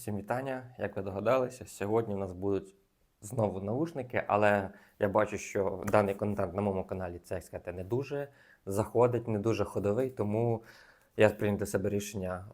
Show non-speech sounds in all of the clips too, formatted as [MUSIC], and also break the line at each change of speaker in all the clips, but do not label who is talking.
Всім вітання. Як ви догадалися, сьогодні у нас будуть знову наушники, але я бачу, що даний контент на моєму каналі це як сказати, не дуже заходить, не дуже ходовий, тому я прийняв для себе рішення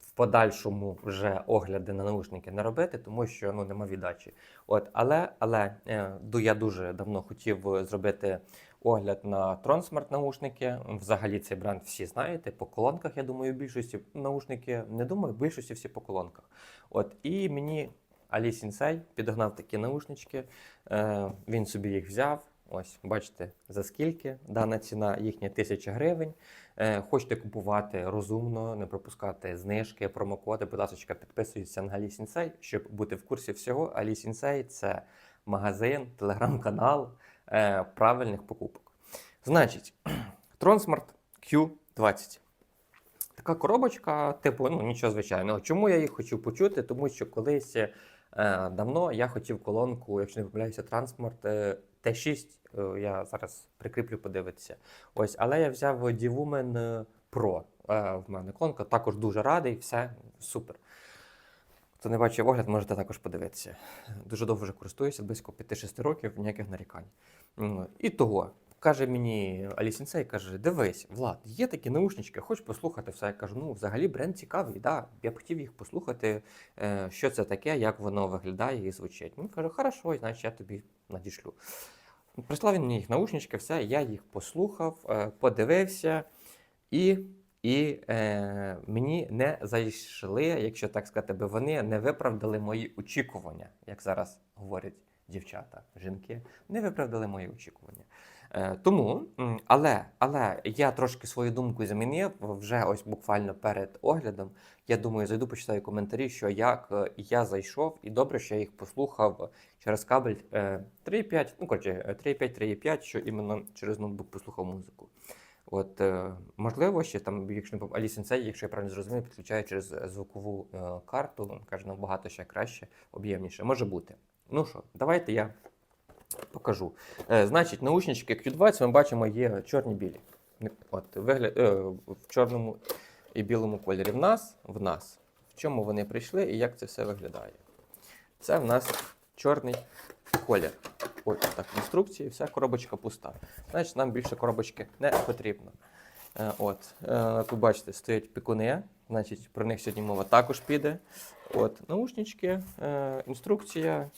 в подальшому вже огляди на наушники не робити, тому що ну нема віддачі. От, але але е, я дуже давно хотів зробити огляд на Tronsmart наушники. Взагалі цей бренд всі знаєте. По колонках, я думаю, більшості наушники не думаю, більшості всі по колонках. От і мені Алі Сінсей підогнав такі наушнички. Е, він собі їх взяв. Ось, бачите, за скільки. Дана ціна їхня 1000 гривень. Е, хочете купувати розумно, не пропускати знижки, промокоди, будь ласка, підписуйтесь на Алі Сінсей, щоб бути в курсі всього. Алі Сінсей це магазин, телеграм-канал е, правильних покупок. Значить, [CLEARS THROAT] Tronsmart Q20. Така коробочка, типу, ну нічого звичайного. Чому я їх хочу почути? Тому що колись е, давно я хотів колонку, якщо не помиляюся, Transmart е, T6. е, я зараз прикріплю подивитися. Ось, але я взяв Divumen Pro. Е, в мене колонка також дуже радий, все супер. Хто не бачив огляд, можете також подивитися. Дуже довго вже користуюся, близько 5-6 років, ніяких нарікань. І того. Каже мені Алі Сінсей, каже: дивись, Влад, є такі наушнички, хочеш послухати все. Я кажу, ну взагалі бренд цікавий, да. Я б хотів їх послухати, е, що це таке, як воно виглядає і звучить. Він каже, хорошо, значить я тобі надішлю. Прислав він мені їх наушнички, все, я їх послухав, е, подивився, і, і е, мені не зайшли, якщо так сказати, бо вони не виправдали мої очікування, як зараз говорять дівчата, жінки, не виправдали мої очікування. Е, тому, але, але я трошки свою думку змінив вже ось буквально перед оглядом. Я думаю, зайду почитаю коментарі, що як е, я зайшов, і добре, що я їх послухав через кабель е, 3.5, ну коротше, е, 3.5, 3.5, що іменно через ноутбук послухав музику. От, е, можливо, ще там, якщо не Alice Sensei, якщо я правильно зрозумів, підключає через е, звукову е, карту, каже, набагато ще краще, об'ємніше. Може бути. Ну що, давайте я покажу. Значить, наушнички Q20 ми бачимо є чорні-білі. От, вигляд, е, в чорному і білому кольорі. В нас, в нас, в чому вони прийшли і як це все виглядає. Це в нас чорний колір. Ось так, в вся коробочка пуста. Значить, нам більше коробочки не потрібно. Е, От, е, тут бачите, стоять пікуни, значить, про них сьогодні мова також піде. От, наушнички, е, інструкція.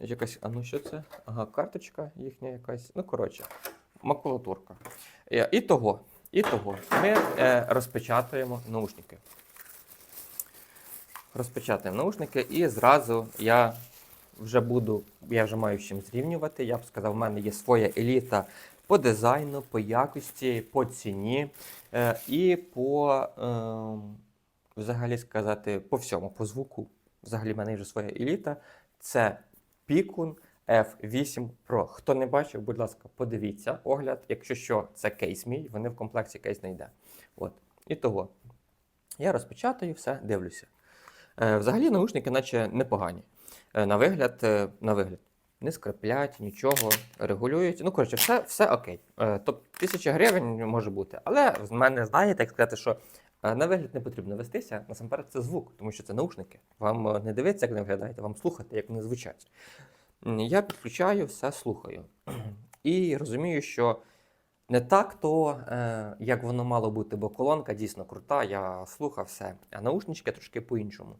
Якась, а ну що це? Ага, карточка їхня якась. Ну, коротше, макулатурка. І того, і того. Ми розпечатуємо наушники. Розпечатуємо наушники і зразу я вже буду, я вже маю з чим зрівнювати. Я б сказав, в мене є своя еліта по дизайну, по якості, по ціні е, і по, е, взагалі сказати, по всьому, по звуку. Взагалі, в мене вже своя еліта. Це Pikun F8 Pro. Хто не бачив, будь ласка, подивіться огляд. Якщо що, це кейс мій, вони в комплекті кейс не йде. От. І того. Я розпечатаю все, дивлюся. Е, взагалі наушники, наче непогані. Е, на вигляд, е, на вигляд. Не скриплять, нічого, регулюють. Ну, коротше, все, все окей. Тобто тисяча гривень може бути. Але в мене, знаєте, як сказати, що на вигляд не потрібно вестися. Насамперед, це звук, тому що це наушники. Вам не дивитися, як вони виглядають, вам слухати, як вони звучать. Я підключаю, все слухаю. І розумію, що не так то, як воно мало бути, бо колонка дійсно крута, я слухав все, а наушнички трошки по-іншому.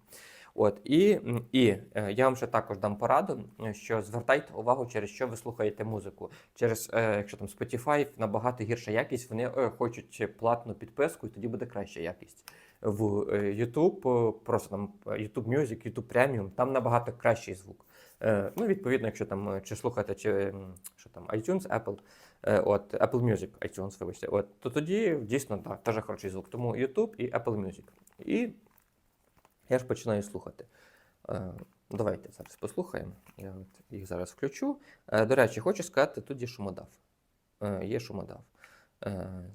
От, і, і е, я вам ще також дам пораду, е, що звертайте увагу, через що ви слухаєте музику. Через, е, якщо там Spotify набагато гірша якість, вони хочуть платну підписку, і тоді буде краща якість. В YouTube, просто там YouTube Music, YouTube Premium, там набагато кращий звук. Ну, відповідно, якщо там чи слухати, чи що там iTunes, Apple, от Apple Music, iTunes, вибачте, от, то тоді дійсно так, теж хороший звук. Тому YouTube і Apple Music. І я ж починаю слухати. Е, Давайте зараз послухаємо. Я от їх зараз включу. Е, До речі, хочу сказати, тут є шумодав. Е, Є шумодав.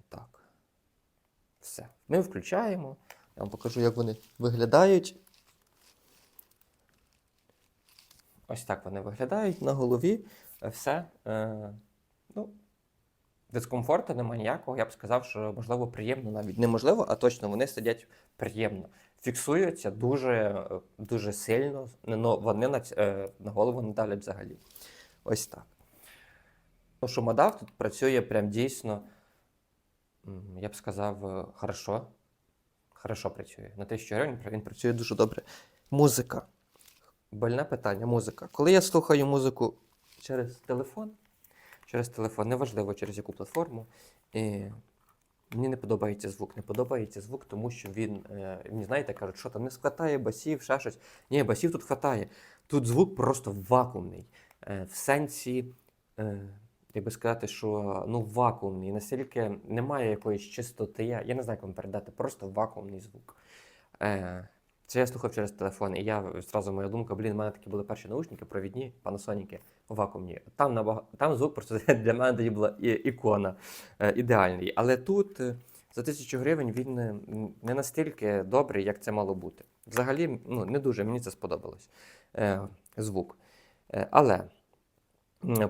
Так. Все. Ми включаємо. Я вам покажу, як вони виглядають. Ось так вони виглядають на голові. Все. Ну, дискомфорту немає ніякого. Я б сказав, що можливо приємно навіть неможливо, а точно вони сидять приємно. Фіксуються дуже, е, дуже сильно, но вони на, е, на голову не давлять взагалі. Ось так. Ну, шумодав тут працює прям дійсно, я б сказав, е, хорошо. Хорошо працює. На 1000 гривень він працює дуже добре. Музика. Больне питання, музика. Коли я слухаю музику через телефон, через телефон, неважливо через яку платформу, і мені не подобається звук. Не подобається звук, тому що він, е, мені знаєте, кажуть, що там не схватає басів, ще щось. Ні, басів тут хватає. Тут звук просто вакуумний. Е, в сенсі, е, як би сказати, що ну, вакуумний. Настільки немає якоїсь чистоти. Я, не знаю, як вам передати, просто вакуумний звук. Е, це я слухав через телефон, і я зразу моя думка, блін, в мене такі були перші наушники, провідні, Panasonic, вакуумні. Там набага... там звук просто [LAUGHS] для мене тоді була ікона е, ідеальний. Але тут е, за тисячу гривень він е, не настільки добрий, як це мало бути. Взагалі, ну, не дуже мені це сподобалось. Звук. Але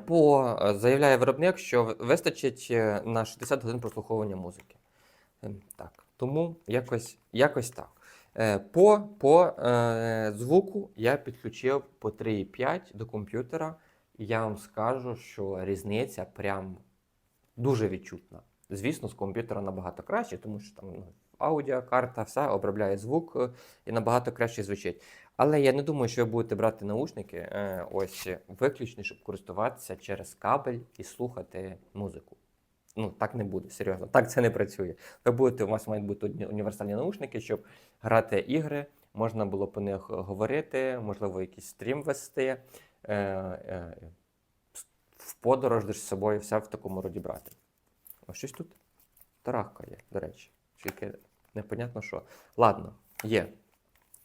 по, заявляє виробник, що вистачить на 60 годин прослуховування музики. Ем, Так, тому якось, якось так. Е, По, по е, звуку я підключив по 3,5 до комп'ютера, і я вам скажу, що різниця прям дуже відчутна. Звісно, з комп'ютера набагато краще, тому що там ну, аудіокарта, все обробляє звук е, і набагато краще звучить. Але я не думаю, що ви будете брати наушники е, ось виключно, щоб користуватися через кабель і слухати музику. Ну, так не буде, серйозно. Так це не працює. Ви будете, у вас мають бути універсальні наушники, щоб грати ігри, можна було по них говорити, можливо, якийсь стрім вести, е, е, в подорож з собою все в такому роді брати. Ось щось тут тарахкає, до речі. Тільки непонятно що. Ладно, є.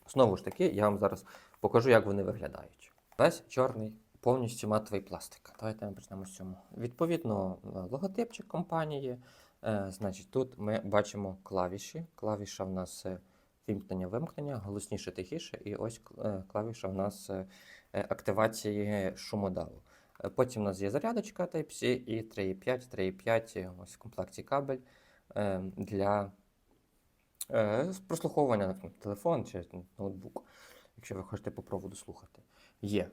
Знову ж таки, я вам зараз покажу, як вони виглядають. Весь чорний, повністю матовий пластик. Давайте ми почнемо з цього. Відповідно, е, логотипчик компанії. Е, значить, тут ми бачимо клавіші. Клавіша в нас е, вімкнення-вимкнення, голосніше, тихіше, і ось клавіша в нас активації шумодаву. Е, Потім у нас є зарядочка Type-C і 3.5, 3.5, ось в комплекті кабель для прослуховування на телефон чи ноутбук, якщо ви хочете по проводу слухати. Є.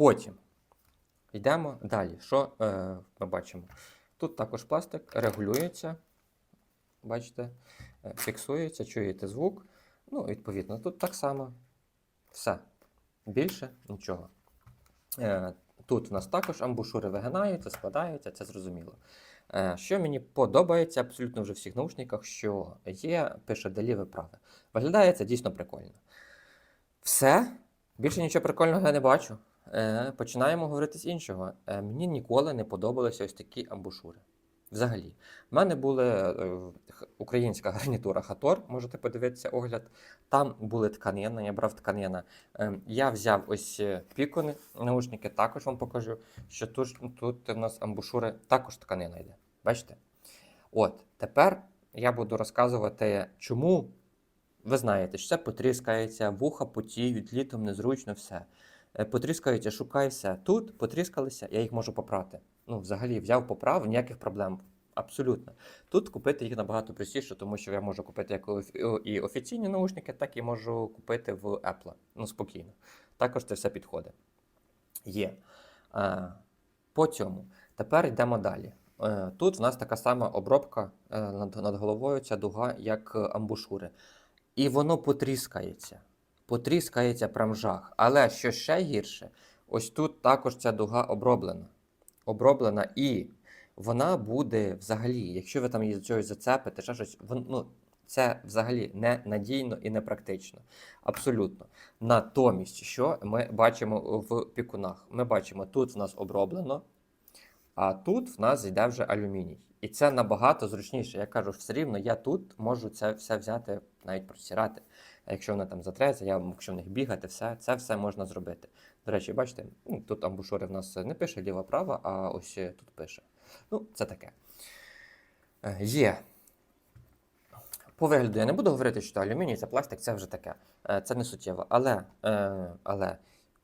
Потім йдемо далі. Що е, ми бачимо? Тут також пластик регулюється. Бачите, е, фіксується, чуєте звук. Ну, відповідно, тут так само. Все. Більше нічого. Е, Тут в нас також амбушури вигинаються, складаються, це зрозуміло. Е, Що мені подобається абсолютно вже в всіх наушниках, що є, пише праве. Виглядає це дійсно прикольно. Все. Більше нічого прикольного я не бачу. Е, Починаємо говорити з іншого. Е, Мені ніколи не подобалися ось такі амбушури. Взагалі. В мене була е, українська [LAUGHS] гарнітура Хатор, можете подивитися огляд. Там були тканини, я брав тканина. Я взяв ось пікони, наушники, також вам покажу, що тут, тут в нас амбушури також тканина йде. Бачите? От, тепер я буду розказувати, чому ви знаєте, що це потріскається, вуха потіють, літом незручно все. Е, Потріскаються, шукай. Тут потріскалися, я їх можу попрати. Ну, взагалі, взяв поправ, ніяких проблем. Абсолютно. Тут купити їх набагато простіше, тому що я можу купити як і офіційні наушники, так і можу купити в Apple. Ну, спокійно. Також це все підходить. Є. Е, по цьому. Тепер йдемо далі. Е, тут в нас така сама обробка над, головою, ця дуга, як амбушури. І воно потріскається. Потріскається прям жах. Але що ще гірше, ось тут також ця дуга оброблена. Оброблена і вона буде взагалі, якщо ви там її чогось зацепите, ще щось, ну, це взагалі не надійно і не практично. Абсолютно. Натомість, що ми бачимо в пікунах? Ми бачимо, тут в нас оброблено, а тут в нас йде вже алюміній. І це набагато зручніше. Я кажу, все рівно я тут можу це все взяти, навіть простирати. Якщо вона там затреться, я якщо в них бігати, все, це все можна зробити. До речі, бачите, ну, тут амбушури в нас не пише ліва-права, а ось е, тут пише. Ну, це таке. Е, Є. По вигляду я не буду говорити, що алюміній це пластик, це вже таке. Е, Це не суттєво. Але, але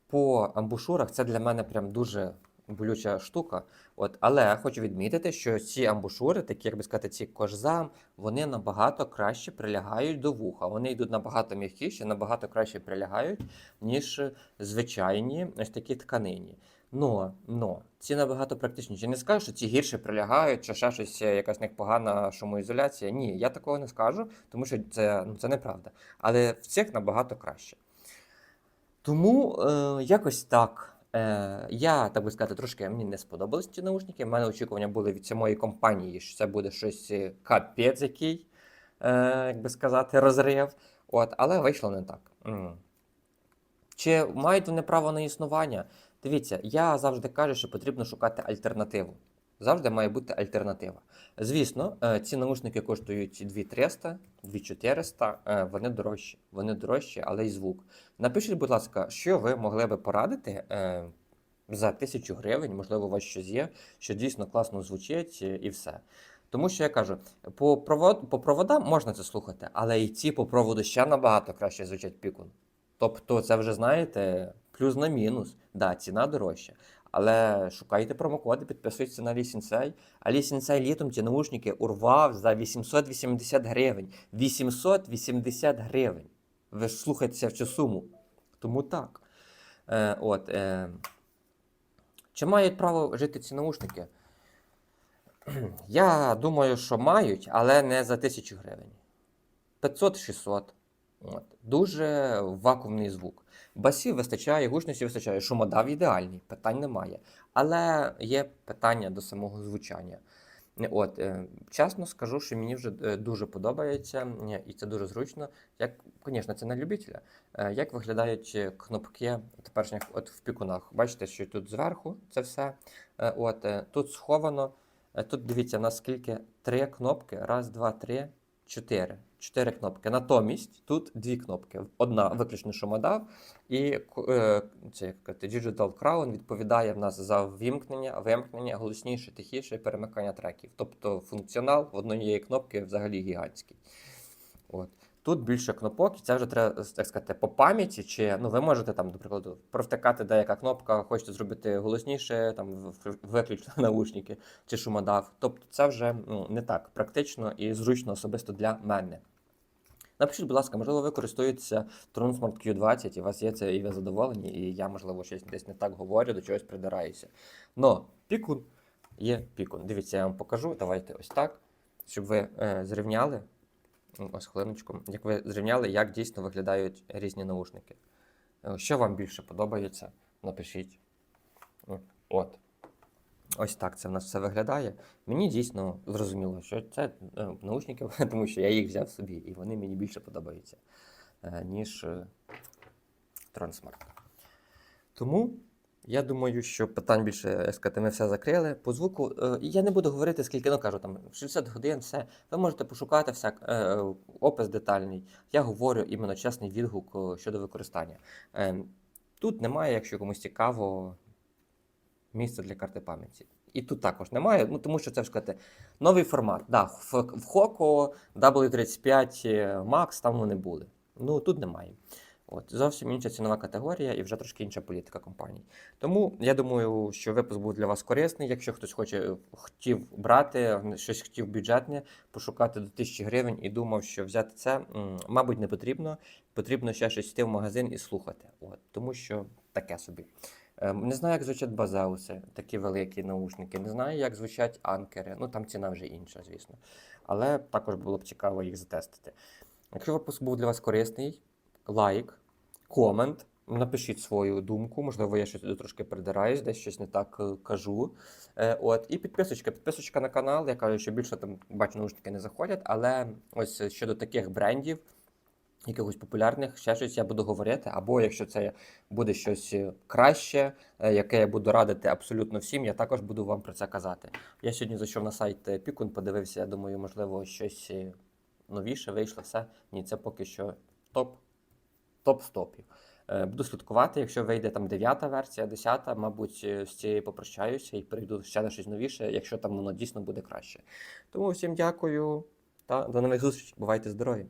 по амбушурах це для мене прям дуже болюча штука. От, але хочу відмітити, що ці амбушури, такі, як би сказати, ці кожзам, вони набагато краще прилягають до вуха. Вони йдуть набагато м'якіші, набагато краще прилягають, ніж звичайні ось такі тканині. Но, но, ці набагато практичніші. Не скажу, що ці гірше прилягають, чи ще щось, якась в погана шумоізоляція. Ні, я такого не скажу, тому що це, ну, це неправда. Але в цих набагато краще. Тому е, якось так. Е, я, так би сказати, трошки мені не сподобались ці наушники. У мене очікування були від самої компанії, що це буде щось е, капець який, е, як би сказати, розрив. От, але вийшло не так. Чи мають вони право на існування? Дивіться, я завжди кажу, що потрібно шукати альтернативу. Завжди має бути альтернатива. Звісно, е, ці наушники коштують 2300, 2400, е, вони дорожчі. Вони дорожчі, але й звук. Напишіть, будь ласка, що ви могли би порадити е, за тисячу гривень, можливо, у вас щось є, що дійсно класно звучить і все. Тому що я кажу, по, провод, по проводам можна це слухати, але і ці по проводу ще набагато краще звучать пікун. Тобто, це вже знаєте, плюс на мінус. Да, ціна дорожча. Але шукайте промокоди, підписуйтесь на Лісінсей. А Лісінсей літом ті наушники урвав за 880 гривень. 880 гривень. Ви ж слухаєтеся в цю суму. Тому так. Е, от, е, чи мають право жити ці наушники? [CLEARS THROAT] Я думаю, що мають, але не за 1000 гривень. 500-600. От. Дуже вакуумний звук. Басів вистачає, гучності вистачає, шумодав ідеальний, питань немає. Але є питання до самого звучання. От, е, чесно скажу, що мені вже е, дуже подобається, е, і це дуже зручно. Як, звісно, це на любителя. Як виглядають кнопки теперішніх от в пікунах? Бачите, що тут зверху це все. От, тут сховано. Тут дивіться, наскільки три кнопки. Раз, два, три, чотири. Чотири кнопки. Натомість тут дві кнопки. Одна виключно шумодав, і е, це як Digital Crown відповідає в нас за вимкнення, вимкнення, голосніше, тихіше, перемикання треків. Тобто функціонал в однієї кнопки взагалі гігантський. От. Тут більше кнопок, і це вже треба так сказати, по пам'яті, чи ну ви можете там, до провтикати деяка кнопка, хочете зробити голосніше, там виключно [LAUGHS] наушники чи шумодав. Тобто це вже ну, не так практично і зручно особисто для мене. Напишіть, будь ласка, можливо, ви користуєтеся Tron Smart Q20, і у вас є це, і ви задоволені, і я, можливо, щось десь не так говорю, до чогось придираюся. Но пікун є пікун. Дивіться, я вам покажу. Давайте ось так, щоб ви е, зрівняли. Ось хвилиночку. Як ви зрівняли, як дійсно виглядають різні наушники. Е, Що вам більше подобається, напишіть. От. Ось так це в нас все виглядає. Мені дійсно зрозуміло, що це е, наушники, [LAUGHS] тому що я їх взяв собі, і вони мені більше подобаються, е, ніж Transmart. Тому я думаю, що питань більше, сказати, ми все закрили. По звуку е, я не буду говорити, скільки, ну кажу, там 60 годин, все. Ви можете пошукати все, е, опис детальний. Я говорю іменно чесний відгук е, щодо використання. Е, Тут немає, якщо комусь цікаво, місця для карти пам'яті. І тут також немає, ну тому що це сказати, новий формат. Да, в, Hoco W35 Max там вони були. Ну тут немає. От, зовсім інша цінова категорія і вже трошки інша політика компаній. Тому я думаю, що випуск був для вас корисний. Якщо хтось хоче хотів брати, щось хотів бюджетне, пошукати до 1000 гривень і думав, що взяти це, мабуть, не потрібно. Потрібно ще щось йти в магазин і слухати. От, тому що таке собі. Ем, Не знаю, як звучать базауси, такі великі наушники. Не знаю, як звучать анкери. Ну там ціна вже інша, звісно. Але також було б цікаво їх затестити. Якщо випуск був для вас корисний, лайк, комент. Напишіть свою думку, можливо, я щось трошки придираюсь, десь щось не так е, кажу. Е, от, і підписочка. Підписочка на канал. Я кажу, що більше там бачу, наушники не заходять, але ось е, щодо таких брендів, якихось популярних, ще щось я буду говорити. Або якщо це буде щось краще, яке я буду радити абсолютно всім, я також буду вам про це казати. Я сьогодні зайшов на сайт Пікун, подивився, я думаю, можливо, щось новіше вийшло. Все. Ні, це поки що топ. Топ стопів. Е, Буду слідкувати, якщо вийде там дев'ята версія, десята, мабуть, е, з цією попрощаюся і перейду ще на щось новіше, якщо там воно дійсно буде краще. Тому всім дякую та до нових зустрічей. Бувайте здорові!